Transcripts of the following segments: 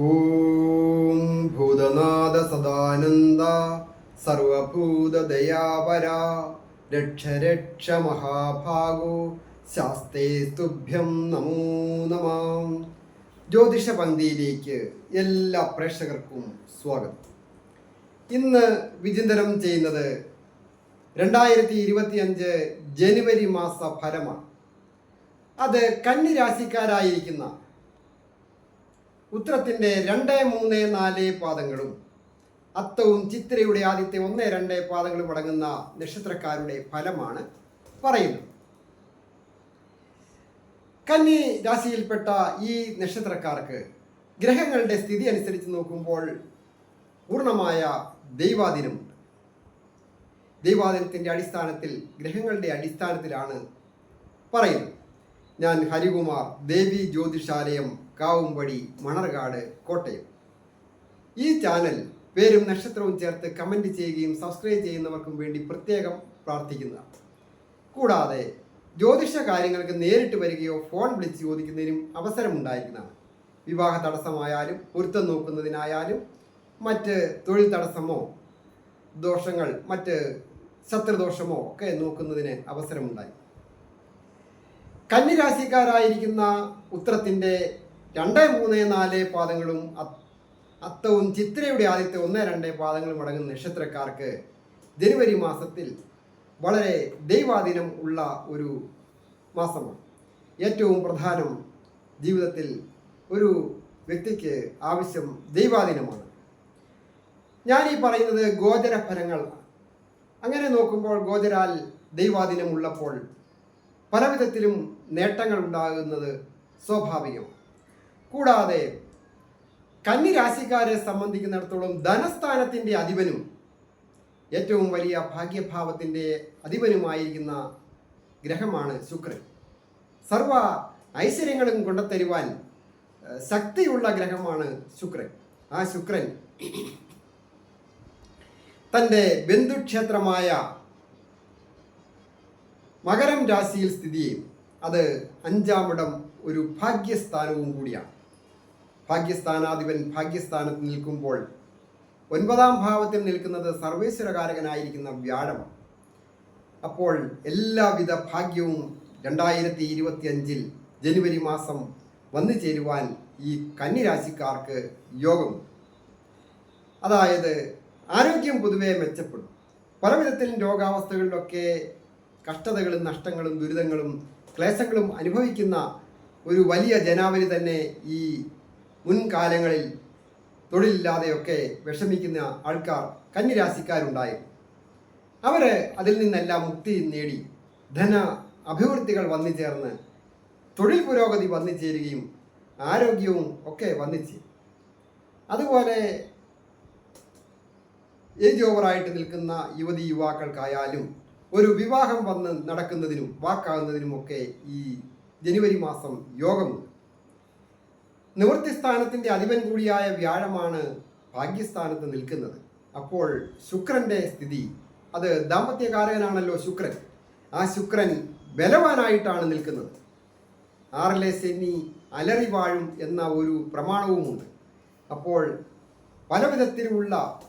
ഓം ഭൂതനാഥ സദാനന്ദ സർവഭൂതദയാപര രക്ഷ രക്ഷ മഹാഭാഗോ ശാസ്തേ സ്തുഭ്യം നമോ നമാം ജ്യോതിഷ പങ്ക്തിയിലേക്ക് എല്ലാ പ്രേക്ഷകർക്കും സ്വാഗതം. ഇന്ന് വിചിന്തനം ചെയ്യുന്നത് രണ്ടായിരത്തി ഇരുപത്തി അഞ്ച് ജനുവരി മാസ ഫലമാണ്. അത് കന്നി ഉത്തരത്തിന്റെ രണ്ട് മൂന്ന് നാല് പാദങ്ങളും അത്തവും ചിത്രയുടെ ആദ്യത്തെ ഒന്ന് രണ്ട് പാദങ്ങളും അടങ്ങുന്ന നക്ഷത്രക്കാരുടെ ഫലമാണ് പറയുന്നത്. കന്നി രാശിയിൽപ്പെട്ട ഈ നക്ഷത്രക്കാർക്ക് ഗ്രഹങ്ങളുടെ സ്ഥിതി അനുസരിച്ച് നോക്കുമ്പോൾ പൂർണമായ ദൈവാദിനമുണ്ട് ദൈവാദിനത്തിന്റെ അടിസ്ഥാനത്തിൽ ഗ്രഹങ്ങളുടെ അടിസ്ഥാനത്തിലാണ് പറയുന്നത്. ഞാൻ ഹരികുമാർ ദേവി ജ്യോതിഷാലയം കാവുംപടി മണർകാട് കോട്ടയം. ഈ ചാനൽ പേരും നക്ഷത്രവും ചേർത്ത് കമന്റ് ചെയ്യുകയും സബ്സ്ക്രൈബ് ചെയ്യുന്നവർക്കും വേണ്ടി പ്രത്യേകം പ്രാർത്ഥിക്കുന്നതാണ്. കൂടാതെ ജ്യോതിഷ കാര്യങ്ങൾക്ക് നേരിട്ട് വരികയോ ഫോൺ വിളിച്ച് ചോദിക്കുന്നതിനും അവസരമുണ്ടായിരിക്കുന്നതാണ്. വിവാഹ തടസ്സമായാലും പൊരുത്തം നോക്കുന്നതിനായാലും മറ്റ് തൊഴിൽ തടസ്സമോ ദോഷങ്ങൾ മറ്റ് ശത്രുദോഷമോ ഒക്കെ നോക്കുന്നതിന് അവസരമുണ്ടായി കന്നിരാശിക്കാരായിരിക്കുന്ന ഉത്തരത്തിന്റെ രണ്ട് മൂന്ന് നാല് പാദങ്ങളും അത്തവും ചിത്രയുടെ ആദ്യത്തെ ഒന്ന് രണ്ട് പാദങ്ങളും അടങ്ങുന്ന നക്ഷത്രക്കാർക്ക് ജനുവരി മാസത്തിൽ വളരെ ദൈവാധീനം ഉള്ള ഒരു മാസമാണ്. ഏറ്റവും പ്രധാനം ജീവിതത്തിൽ ഒരു വ്യക്തിക്ക് ആവശ്യം ദൈവാധീനമാണ്. ഞാൻ ഈ പറയുന്നത് ഗോചര ഫലങ്ങൾ അങ്ങനെ നോക്കുമ്പോൾ ഗോചരാൽ ദൈവാധീനം ഉള്ളപ്പോൾ പലവിധത്തിലും നേട്ടങ്ങൾ ഉണ്ടാകുന്നത് സ്വാഭാവികം. കൂടാതെ കന്നി രാശിക്കാരെ സംബന്ധിക്കുന്നിടത്തോളം ധനസ്ഥാനത്തിന്റെ അധിപനും ഏറ്റവും വലിയ ഭാഗ്യഭാവത്തിന്റെ അധിപനുമായിരിക്കുന്ന ഗ്രഹമാണ് ശുക്രൻ. സർവ ഐശ്വര്യങ്ങളും കൊണ്ടുത്തരുവാൻ ശക്തിയുള്ള ഗ്രഹമാണ് ശുക്രൻ. ആ ശുക്രൻ തന്റെ ബന്ധുക്ഷേത്രമായ മകരം രാശിയിൽ സ്ഥിതി ചെയ്യും. അത് അഞ്ചാമിടം ഒരു ഭാഗ്യസ്ഥാനവും കൂടിയാണ്. ഭാഗ്യസ്ഥാനാധിപൻ ഭാഗ്യസ്ഥാനത്ത് നിൽക്കുമ്പോൾ ഒൻപതാം ഭാവത്തിൽ നിൽക്കുന്നത് സർവേശ്വരകാരകനായിരിക്കുന്ന വ്യാഴമാണ്. അപ്പോൾ എല്ലാവിധ ഭാഗ്യവും രണ്ടായിരത്തി ഇരുപത്തി അഞ്ചിൽ ജനുവരി മാസം വന്നു ചേരുവാൻ ഈ കന്നിരാശിക്കാർക്ക് യോഗം അതായത് ആരോഗ്യം പൊതുവെ മെച്ചപ്പെടും. പലവിധത്തിലും രോഗാവസ്ഥകളിലൊക്കെ കഷ്ടതകളും നഷ്ടങ്ങളും ദുരിതങ്ങളും ക്ലേശങ്ങളും അനുഭവിക്കുന്ന ഒരു വലിയ ജനാവലി തന്നെ ഈ മുൻകാലങ്ങളിൽ തൊഴിലില്ലാതെയൊക്കെ വിഷമിക്കുന്ന ആൾക്കാർ കന്നിരാശിക്കാരുണ്ടായിരുന്നു അവർ അതിൽ നിന്നെല്ലാം മുക്തി നേടി. ധന അഭിവൃദ്ധികൾ വന്നു ചേർന്ന് തൊഴിൽ പുരോഗതി വന്നു ചേരുകയും ആരോഗ്യവും ഒക്കെ വന്നു ചേരും അതുപോലെ ഏജ് ഓവറായിട്ട് നിൽക്കുന്ന യുവതി യുവാക്കൾക്കായാലും ഒരു വിവാഹം വന്ന് നടക്കുന്നതിനും വാക്കാകുന്നതിനുമൊക്കെ ഈ ജനുവരി മാസം യോഗമുണ്ട്. നിവൃത്തിസ്ഥാനത്തിന്റെ അധിപൻ കൂടിയായ വ്യാഴമാണ് ഭാഗ്യസ്ഥാനത്ത് നിൽക്കുന്നത്. അപ്പോൾ ശുക്രന്റെ സ്ഥിതി അത് ദാമ്പത്യകാരകനാണല്ലോ ശുക്രൻ. ആ ശുക്രൻ ബലവാനായിട്ടാണ് നിൽക്കുന്നത്. ആറിലെ ശനി അലറി വാഴും എന്ന ഒരു പ്രമാണവുമുണ്ട്. അപ്പോൾ പലവിധത്തിലുള്ള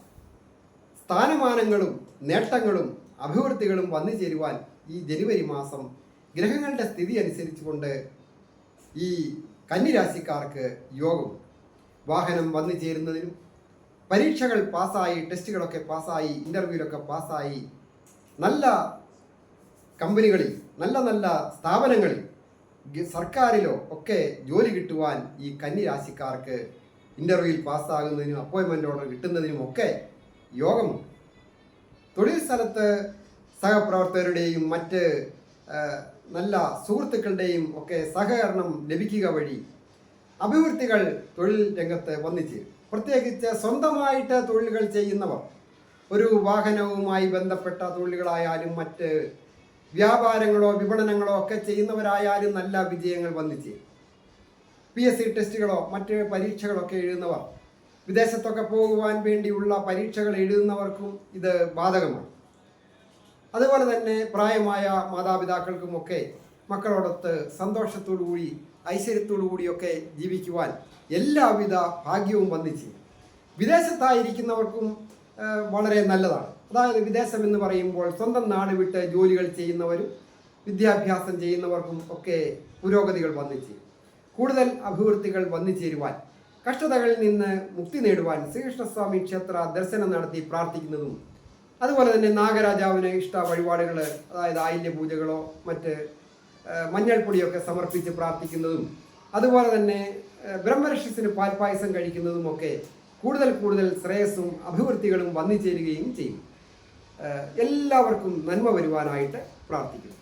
സ്ഥാനമാനങ്ങളും നേട്ടങ്ങളും അഭിവൃദ്ധികളും വന്നു ചേരുവാൻ ഈ ജനുവരി മാസം ഗ്രഹങ്ങളുടെ സ്ഥിതി അനുസരിച്ചുകൊണ്ട് ഈ കന്നിരാശിക്കാർക്ക് യോഗം. വാഹനം വന്നു ചേരുന്നതിനും പരീക്ഷകൾ പാസ്സായി ടെസ്റ്റുകളൊക്കെ പാസ്സായി ഇന്റർവ്യൂലൊക്കെ പാസ്സായി നല്ല കമ്പനികളിൽ നല്ല നല്ല സ്ഥാപനങ്ങളിൽ സർക്കാരിലോ ഒക്കെ ജോലി കിട്ടുവാൻ ഈ കന്നിരാശിക്കാർക്ക് ഇന്റർവ്യൂവിൽ പാസ്സാകുന്നതിനും അപ്പോയിൻമെന്റ് ഓർഡർ കിട്ടുന്നതിനും ഒക്കെ യോഗമുണ്ട് തൊഴിൽ സ്ഥലത്ത് സഹപ്രവർത്തകരുടെയും മറ്റ് നല്ല സുഹൃത്തുക്കളുടെയും ഒക്കെ സഹകരണം ലഭിക്കുക വഴി അഭിവൃദ്ധികൾ തൊഴിൽ രംഗത്ത് വന്നിച്ചേരും പ്രത്യേകിച്ച് സ്വന്തമായിട്ട് തൊഴിലുകൾ ചെയ്യുന്നവർ ഒരു വാഹനവുമായി ബന്ധപ്പെട്ട തൊഴിലുകളായാലും മറ്റ് വ്യാപാരങ്ങളോ വിപണനങ്ങളോ ഒക്കെ ചെയ്യുന്നവരായാലും നല്ല വിജയങ്ങൾ വന്നിച്ചേരും പി എസ് സി ടെസ്റ്റുകളോ മറ്റ് പരീക്ഷകളൊക്കെ എഴുതുന്നവർ വിദേശത്തൊക്കെ പോകുവാൻ വേണ്ടിയുള്ള പരീക്ഷകൾ എഴുതുന്നവർക്കും ഇത് ബാധകമാണ്. അതുപോലെ തന്നെ പ്രായമായ മാതാപിതാക്കൾക്കുമൊക്കെ മക്കളോടൊത്ത് സന്തോഷത്തോടു കൂടി ഐശ്വര്യത്തോടു കൂടിയൊക്കെ ജീവിക്കുവാൻ എല്ലാവിധ ഭാഗ്യവും വന്നിച്ച് വിദേശത്തായിരിക്കുന്നവർക്കും വളരെ നല്ലതാണ്. അതായത് വിദേശം എന്ന് പറയുമ്പോൾ സ്വന്തം നാട് വിട്ട് ജോലികൾ ചെയ്യുന്നവരും വിദ്യാഭ്യാസം ചെയ്യുന്നവർക്കും ഒക്കെ പുരോഗതികൾ വന്നിച്ച് കൂടുതൽ അഭിവൃദ്ധികൾ വന്നു ചേരുവാൻ കഷ്ടതകളിൽ നിന്ന് മുക്തി നേടുവാൻ ശ്രീകൃഷ്ണസ്വാമി ക്ഷേത്ര ദർശനം നടത്തി പ്രാർത്ഥിക്കുന്നതും അതുപോലെ തന്നെ നാഗരാജാവിന് ഇഷ്ട വഴിപാടുകൾ അതായത് ആയില്യ പൂജകളോ മറ്റ് മഞ്ഞൾപ്പൊടിയൊക്കെ സമർപ്പിച്ച് പ്രാർത്ഥിക്കുന്നതും അതുപോലെ തന്നെ ബ്രഹ്മരക്ഷസിന് പാൽപ്പായസം കഴിക്കുന്നതുമൊക്കെ കൂടുതൽ കൂടുതൽ ശ്രേയസ്സും അഭിവൃദ്ധികളും വന്നു ചേരുകയും ചെയ്യും. എല്ലാവർക്കും നന്മ വരുവാനായിട്ട് പ്രാർത്ഥിക്കുന്നു.